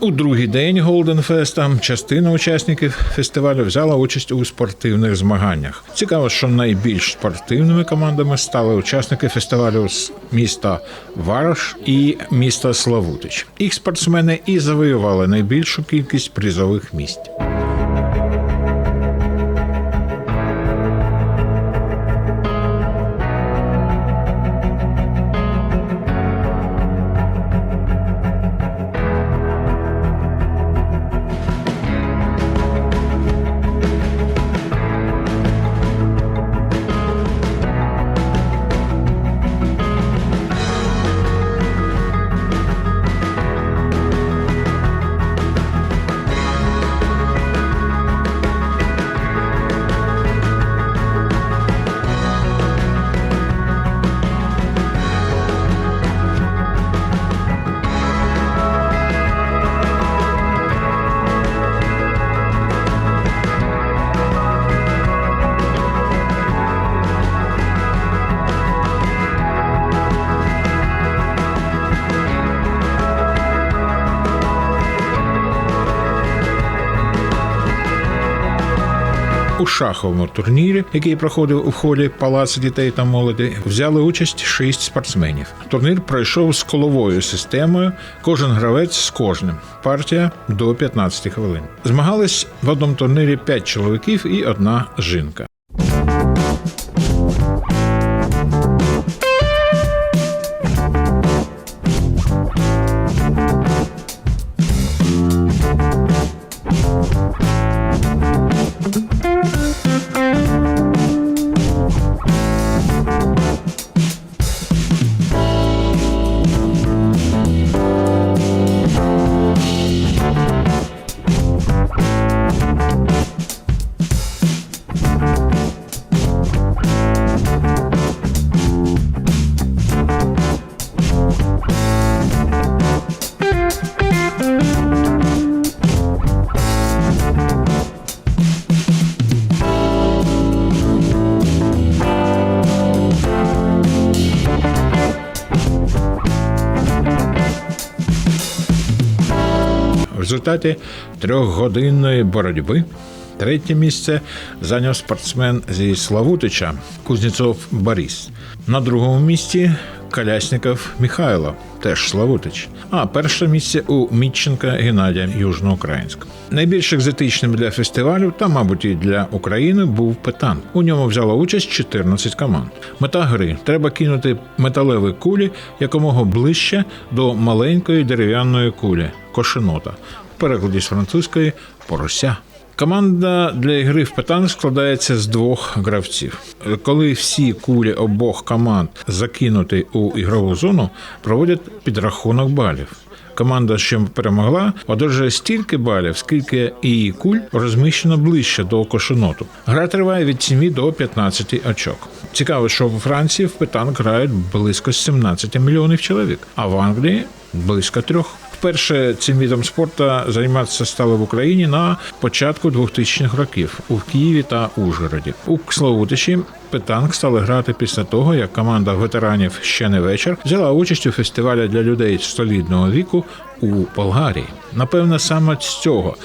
У другий день Голденфеста частина учасників фестивалю взяла участь у спортивних змаганнях. Цікаво, що найбільш спортивними командами стали учасники фестивалю з міста Вараш і міста Славутич. Їх спортсмени і завоювали найбільшу кількість призових місць. У шаховому турнірі, який проходив у холі Палацу дітей та молоді, взяли участь шість спортсменів. Турнір пройшов з коловою системою. Кожен гравець з кожним. Партія до 15 хвилин. Змагались в одному турнірі п'ять чоловіків і одна жінка. Результаті трьохгодинної боротьби третє місце зайняв спортсмен зі Славутича Кузнєцов Борис. На другому місці Колясников Михайло, теж Славутич. А перше місце у Мітченка Геннадія Южноукраїнська. Найбільш екзотичним для фестивалю та, мабуть, і для України був петан. У ньому взяло участь 14 команд. Мета гри треба кинути металеві кулі якомога ближче до маленької дерев'яної кулі кошенота. В перекладі з французької порося. Команда для гри в петанг складається з двох гравців. Коли всі кулі обох команд закинуті у ігрову зону, проводять підрахунок балів. Команда, що перемогла, одержує стільки балів, скільки її куль розміщено ближче до кошеноту. Гра триває від 7 до 15 очок. Цікаво, що у Франції в петанг грають близько 17 мільйонів чоловік, а в Англії близько трьох. Вперше цим відом спорту займатися стали в Україні на початку 2000-х років у Києві та Ужгороді. У Ксловутичі петанг стали грати після того, як команда ветеранів ще не вечір взяла участь у фестивалі для людей столітного віку у Болгарії. Напевне, саме з цього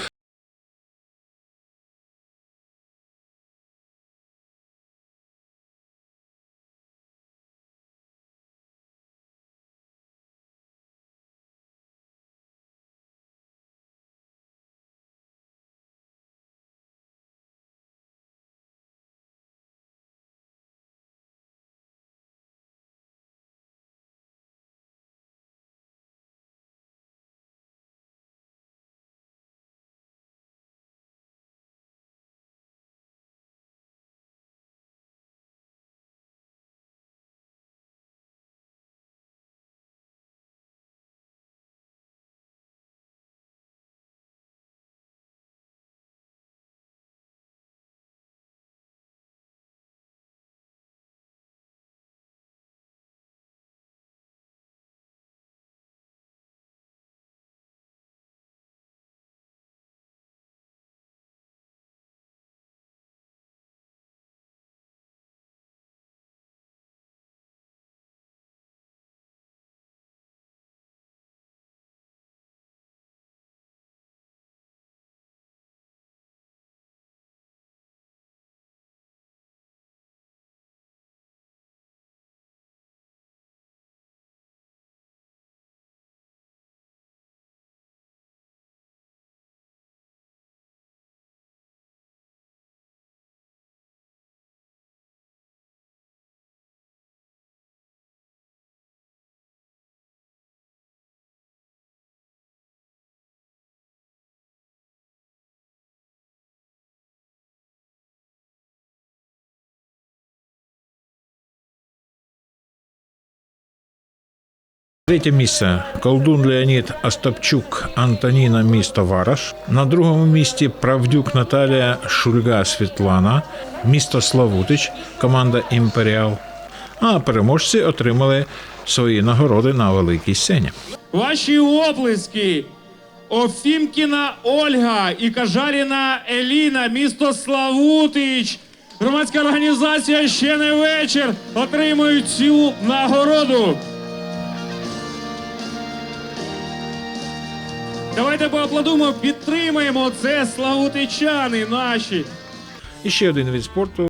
Третє місце Колдун Леонід Остапчук Антоніна місто Вараш. На другому місці Правдюк Наталія Шульга Світлана, місто Славутич, команда Імперіал. А переможці отримали свої нагороди на великій сцені. Ваші оплески. Офімкіна Ольга і Кажаріна Еліна, місто Славутич. Громадська організація ще не вечір отримують цю нагороду. Давайте поаплодуємо, підтримаємо це славутичани наші. І ще один від спорту.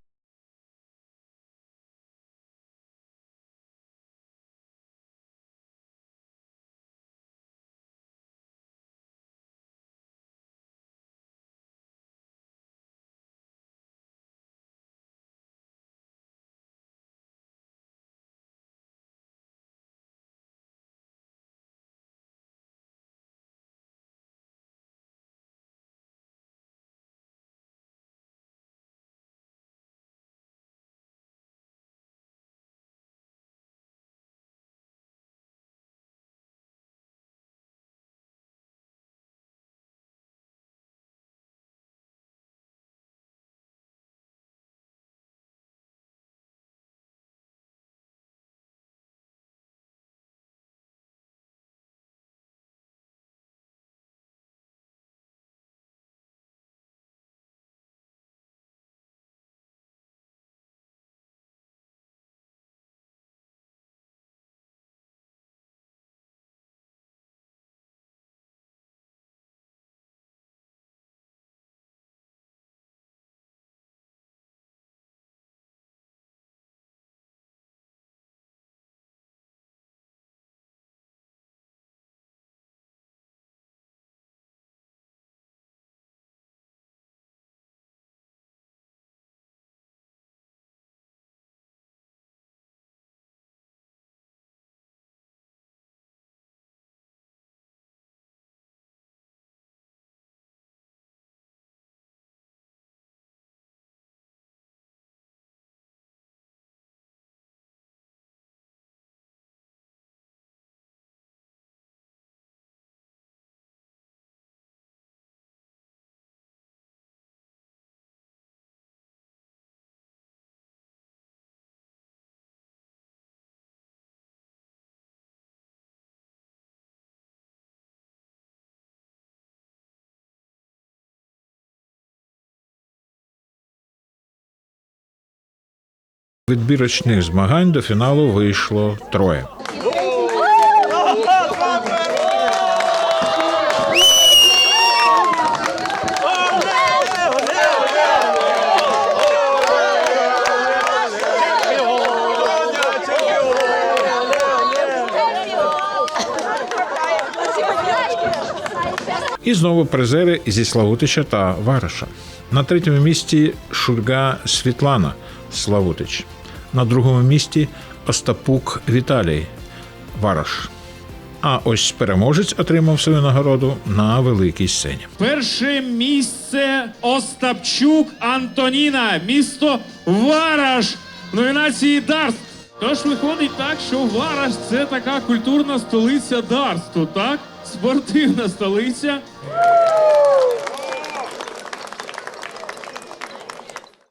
Відбірочних змагань до фіналу вийшло троє. І знову призери зі Славутича та Вараша. На третьому місці Шульга Світлана Славутич. На другому місці Остапук Віталій Вараш. А ось переможець отримав свою нагороду на великій сцені. Перше місце Остапчук Антоніна, місто Вараш в номінації Дарс. Тож виходить так, що Вараш це така культурна столиця Дарсту, так? Спортивна столиця.